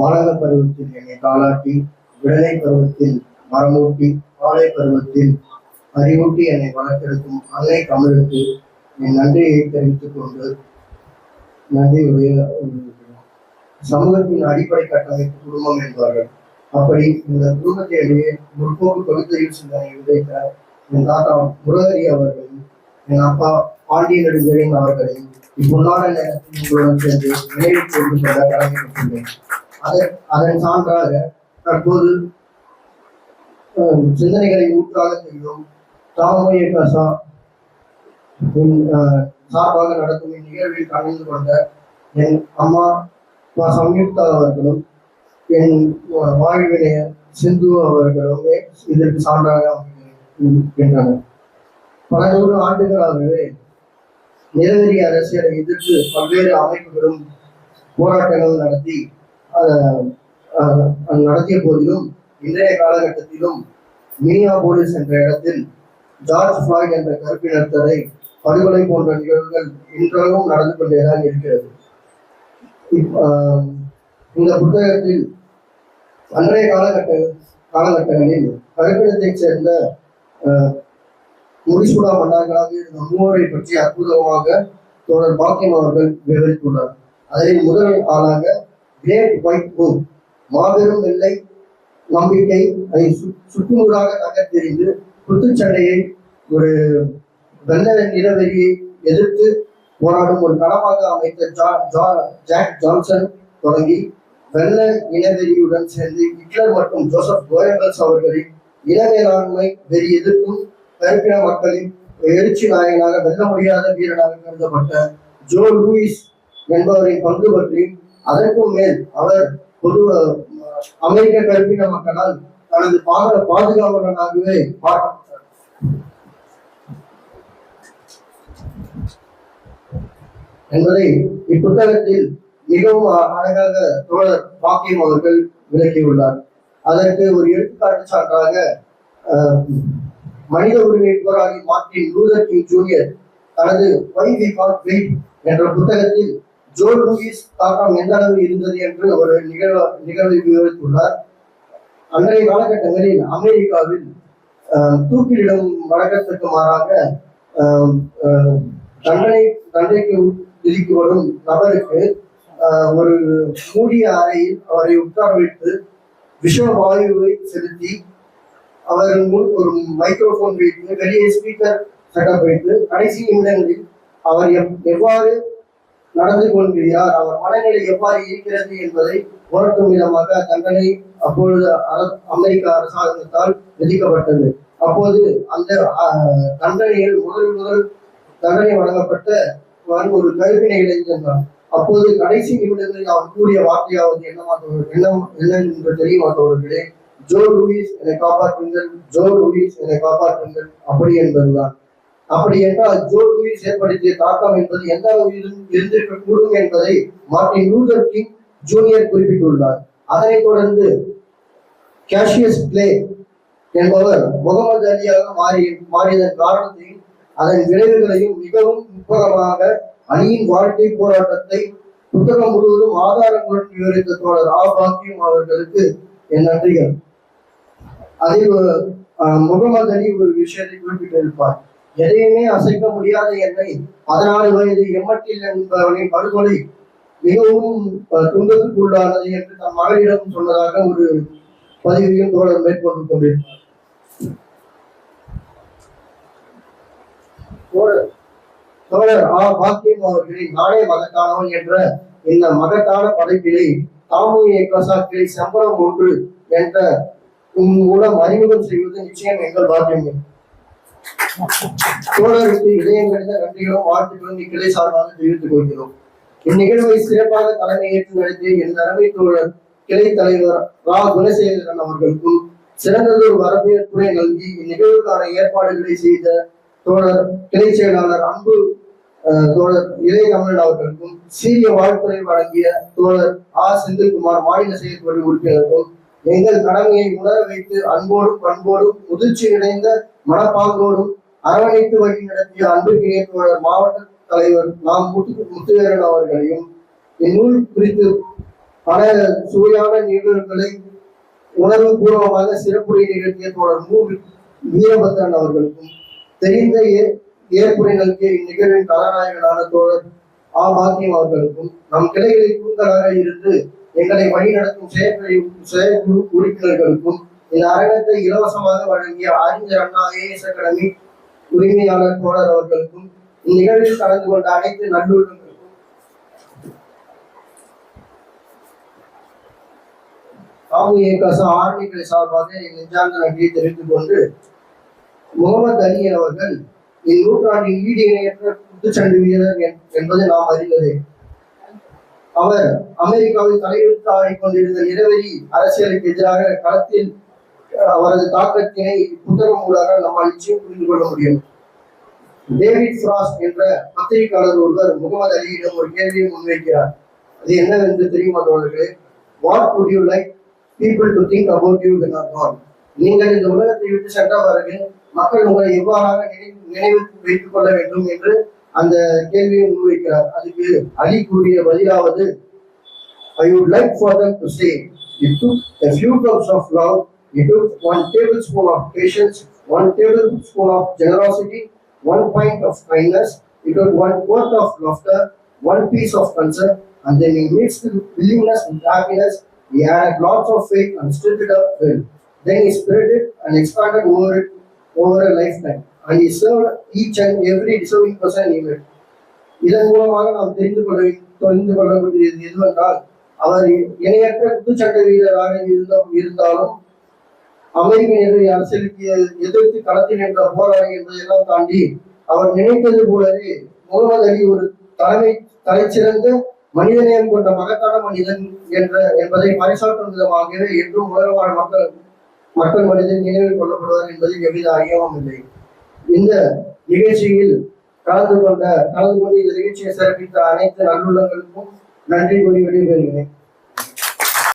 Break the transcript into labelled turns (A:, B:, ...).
A: வானக பருவத்தில் என்னை காலாட்டி விடலை பருவத்தில் மரமூட்டி காலை பருவத்தில் அறிவூட்டி என்னை வளர்த்தெடுக்கும் அன்னை தமிழுக்கு என் நன்றியை தெரிவித்துக் கொண்டு நன்றியுடைய சமூகத்தின் அடிப்படை கட்டமைப்பு குடும்பம் என்பார்கள். அப்படி இந்த குடும்பத்திலேயே முற்போக்கு பகுத்தறிவு சிந்தனை விதைத்த என் தாத்தா முருகரி அவர்களையும் என் அப்பா பாண்டிய நெடுஞ்செழியன் அவர்களையும் இப்புன்னான நேரத்தில் உங்களுடன் சேர்ந்து நினைவு கொண்டு செல்ல கடமைப்பட்டுள்ளேன் அதன் அதன் சான்றாக தற்போது சிந்தனைகளை ஊற்றாக செய்யும் தாமோய இயக்க சார்பாக நடக்கும் இந்நிகழ்வில் கலந்து கொண்ட என் அம்மா மா சம்யுக்தா அவர்களும் என் வாழ்வினைய சிந்து அவர்களுமே இதற்கு சான்றாக அமைகின்றனர் பல நூறு ஆண்டுகளாகவே நிலவரி அரசியலை எதிர்த்து பல்வேறு அமைப்புகளும் போராட்டங்கள் நடத்தி நடத்திய போதிலும் இன்றைய காலகட்டத்திலும் மினியாபோலிஸ் என்ற இடத்தில் ஜார்ஜ் ஃபிளாய்ட் என்ற கருப்பினத்தரை படுகொலை போன்ற நிகழ்வுகள் இன்றளவும் நடந்து கொண்டேதான் இருக்கிறது. இப்- இந்த புத்தகத்தில் அன்றைய காலகட்ட காலகட்டங்களில் கருப்பினத்தைச் சேர்ந்த முடிசூடா மன்னர்களாக இருந்த மூவரை பற்றி அற்புதமாக தோழர் பாக்கியம் அவர்கள் விவரித்துள்ளார். அதில் முதல் ஆளாக கிரேட் ஒயிட் புக் மாபெரும் வெள்ளை நம்பிக்கை. அதை சுற்றுமுறாக நகர்த்தெறிந்து குத்துச்சண்டையை ஒரு வெள்ள நிலவெறியை எதிர்த்து போராடும் ஒரு களமாக அமைத்த ஜாக் ஜான்சன் தொடங்கி வெள்ள இனவெறியுடன் சேர்ந்து ஹிட்லர் மற்றும் ஜோசப் கோயபல்ஸ் அவர்களின் இன மேலாண்மை வெறி எதிர்க்கும் கருப்பின மக்களின் எழுச்சி நாயகனாக வெல்ல முடியாத வீரனாக கருதப்பட்ட ஜோ லூயிஸ் என்பவரின் பங்கு பற்றி அதற்கும் மேல் அவர் பொது அமெரிக்க கருப்பின மக்களால் தனது பாத பாதுகாவலனாகவே பார்க்கப்பட்டார் என்பதை இப்புத்தகத்தில் மிகவும் அழகாக தோழர் பாக்கியம் அவர்கள் விளக்கியுள்ளார். அதற்கு ஒரு எடுத்துக்காட்டு சான்றாக அஹ், மனித உரிமை போராளி மார்ட்டின் லூதர் கிங் ஜூனியர் தனது வை வி கால் என்ற புத்தகத்தில் ஜோ லூயிஸ் தாக்கம் எந்த அளவு இருந்தது என்று ஒரு நிகழ்வு நிகழ்வை விவரித்துள்ளார். அன்றைய காலகட்டங்களில் அமெரிக்காவில் தூக்கிலிடும் வழக்கத்திற்கு மாறாக தண்டனை தண்டனைக்கு விதிக்கப்படும் நபருக்கு ஒரு மூடிய அறையில் அவரை உட்கார வைத்து விஷ வாயுவை செலுத்தி அவர் முன் ஒரு மைக்ரோஃபோன் வைத்து வெளியே ஸ்பீக்கர் செட்டப் வைத்து கடைசி நிமிடங்களில் அவர் எவ்வாறு நடந்து கொள்கிறார் அவர் மனநிலை எவ்வாறு இருக்கிறது என்பதை உணர்த்தும் விதமாக தண்டனை அப்பொழுது அர- அமெரிக்க அரசாங்கத்தால் விதிக்கப்பட்டது. அப்போது அந்த தண்டனையில் முதல் முதல் தண்டனை வழங்கப்பட்ட ஒரு கருப்பினை இளைஞன் தான் அப்போது கடைசி நிமிடங்களில் அவர் கூறிய வார்த்தையாவது என்னமாக என்ன என்ன என்று தெரியுமா தோழர்களே ஜோ லூயிஸ் என்னை காப்பாற்றுங்கள் ஜோ லூயிஸ் என்னை காப்பாற்றுங்கள் அப்படி என்பதுதான். அப்படி என்றால் ஜோ ஏற்படுத்திய தாக்கம் என்பது எந்த அளவு இருந்திருக்க கூடும் என்பதை மார்டின் லூதர் கிங் ஜூனியர் குறிப்பிட்டுள்ளார். அதனைத் தொடர்ந்து கேஷியஸ் பிளே என்பவர் முகமது அலியாக மாறி மாறியதன் காரணத்தையும் அதன் விளைவுகளையும் மிகவும் நுட்பமாக அணியின் வாழ்க்கை போராட்டத்தை புத்தகம் முழுவதும் ஆதாரங்களுடன் விவரித்த தோழர் ஆ. பாக்கியம் அவர்களுக்கு என் நன்றிகள். அதில் முகமது அலி ஒரு விஷயத்தை குறிப்பிட்டிருப்பார். எதையுமே அசைக்க முடியாத என்னை. பதினாறு வயது எம்மட்டில் என்பவனின் படுகொலை மிகவும் துன்பத்துக்குள்ளானது என்று தன் மகளிடம் சொன்னதாக ஒரு பதிவையும் தோழர் மேற்கொண்டு கொண்டிருந்தார். தோழர் ஆ பாக்கியம் அவர்களை நானே மகத்தானவன் என்ற இந்த மகத்தான படைப்பினை தாமுய கசாக்கிளை சம்பளம் ஒன்று என்ற உம் மூலம் அறிமுகம் செய்வது நிச்சயம் எங்கள் பாக்கியம். தோழருக்கு இதயங்களில் நன்றிகளும் வாழ்த்துக்களும் இக்கிளை சார்பாக தெரிவித்துக் கொள்கிறோம். இந்நிகழ்வை சிறப்பாக தலைமையேற்று நடத்திய என் தலைமை தோழர் கிளை தலைவர் ரா. குணசேகரன் அவர்களுக்கும் சிறந்ததொரு வரவேற்புரை நல்கி இந்நிகழ்வுக்கான ஏற்பாடுகளை செய்த தோழர் கிளை செயலாளர் அன்பு தோழர் இளைய தமிழன் அவர்களுக்கும் சீரிய வாழ்த்துறை வழங்கிய தோழர் ஆ செந்தில்குமார் மாநில செயற்குழு உறுப்பினருக்கும் எங்கள் கடமையை உணர வைத்து அன்போடும் பண்போடும் முதிர்ச்சி நிறைந்த மனப்பாங்கோடும் அரவணைத்து வழி நடத்திய அன்பு தோழர் மாவட்ட தலைவர் நாம் முத்து முத்துவேரன் அவர்களையும் இந்நூல் குறித்து பல சுவையான நிகழ்வுகளை உணர்வு பூர்வமாக சிறப்புரை நிகழ்த்திய தோழர் மு. வீரபத்ரன் அவர்களுக்கும் தெரிந்த ஏ- ஏற்புரை நல்கிய இந்நிகழ்வின் கதாநாயகனான தோழர் ஆ பாக்கியம் அவர்களுக்கும் நம் கிளைகளில் கூந்தலாக இருந்து எங்களை வழிநடத்தும் செயற்குழு செயற்குழு உறுப்பினர்களுக்கும் இந்த அரங்கத்தை இலவசமாக வழங்கிய அறிஞர் அண்ணா ஐஏஎஸ் அகாடமி உரிமையாளர் தோழர் அவர்களுக்கும் இந்நிகழ்வில் கலந்து கொண்ட அனைத்து நல்லுள்ளங்களுக்கும். காமுய கச ஆர்மிகளை சார்பாக என் நெஞ்சார்ந்த நன்றியை தெரிவித்துக் கொண்டு முகமது அலி அவர்கள் இந்நூற்றாண்டின் ஈடு இணையற்ற குத்துச்சண்டு வீரர் என்பது நாம் அறிந்ததே. அவர் அமெரிக்காவை தலையெழுத்தாடிக் கொண்டிருந்த நிறவெறி அரசியலுக்கு எதிராக களத்தில் அவரது தாக்கத்தினை புத்தகம் ஊடாக நம்மால் நிச்சயம் புரிந்து கொள்ள முடியும். டேவிட் ஃப்ராஸ்ட் என்ற பத்திரிகையாளர் ஒருவர் முகமது அலியிடம் ஒரு கேள்வியை முன்வைக்கிறார். அது என்னவென்று தெரியுமா தோழர்களே? What would you like people to think about you when are gone நீங்கள் இந்த உலகத்தை விட்டு சென்ற பிறகு மக்கள் உங்களை எவ்வாறாக நினைவு நினைவு வைத்துக் கொள்ள வேண்டும் என்று அந்த கேள்வியை முன்வைக்கிறார் அதுக்கு அலி கூறிய பதிலாவது I would like for them to say, it took a few drops of love, it took one tablespoon of patience, one tablespoon of generosity, one pint of kindness, it took one quart of laughter, one piece of concern, and then he mixed willingness with happiness, he added lots of faith and stirred it up well. Then he spread it and expanded over it over a lifetime, and he served each and every deserving person இதன் மூலமாக நாம் தெரிந்து கொள்ள தெரிந்து கொள்ள வேண்டியது எதுவென்றால் அவர் இணையற்ற குத்துச்சண்டை வீரராக இருந்த இருந்தாலும் அமெரிக்க எதிரி அரசியலுக்கு எதிர்த்து களத்தில் நின்ற போராளி என்பதையெல்லாம் தாண்டி அவர் நினைத்தது போலவே முகமது அலி ஒரு தலைமை தலைச்சிறந்த மனிதநேயம் கொண்ட மகத்தான மனிதன் என்ற என்பதை பறைசாற்றும் விதமாகவே என்றும் உலகவாழ் மக்கள் மக்கள் மனிதன் நினைவில் கொள்ளப்படுவார் என்பதில் எவ்வித ஐயமும் இல்லை. இந்த நிகழ்ச்சியில் கலந்து கொண்ட கலந்து கொண்டு இந்த நிகழ்ச்சியை சிறப்பித்த அனைத்து நல்லுள்ளங்களுக்கும் நன்றி கூறி விடைபெறுகிறேன்.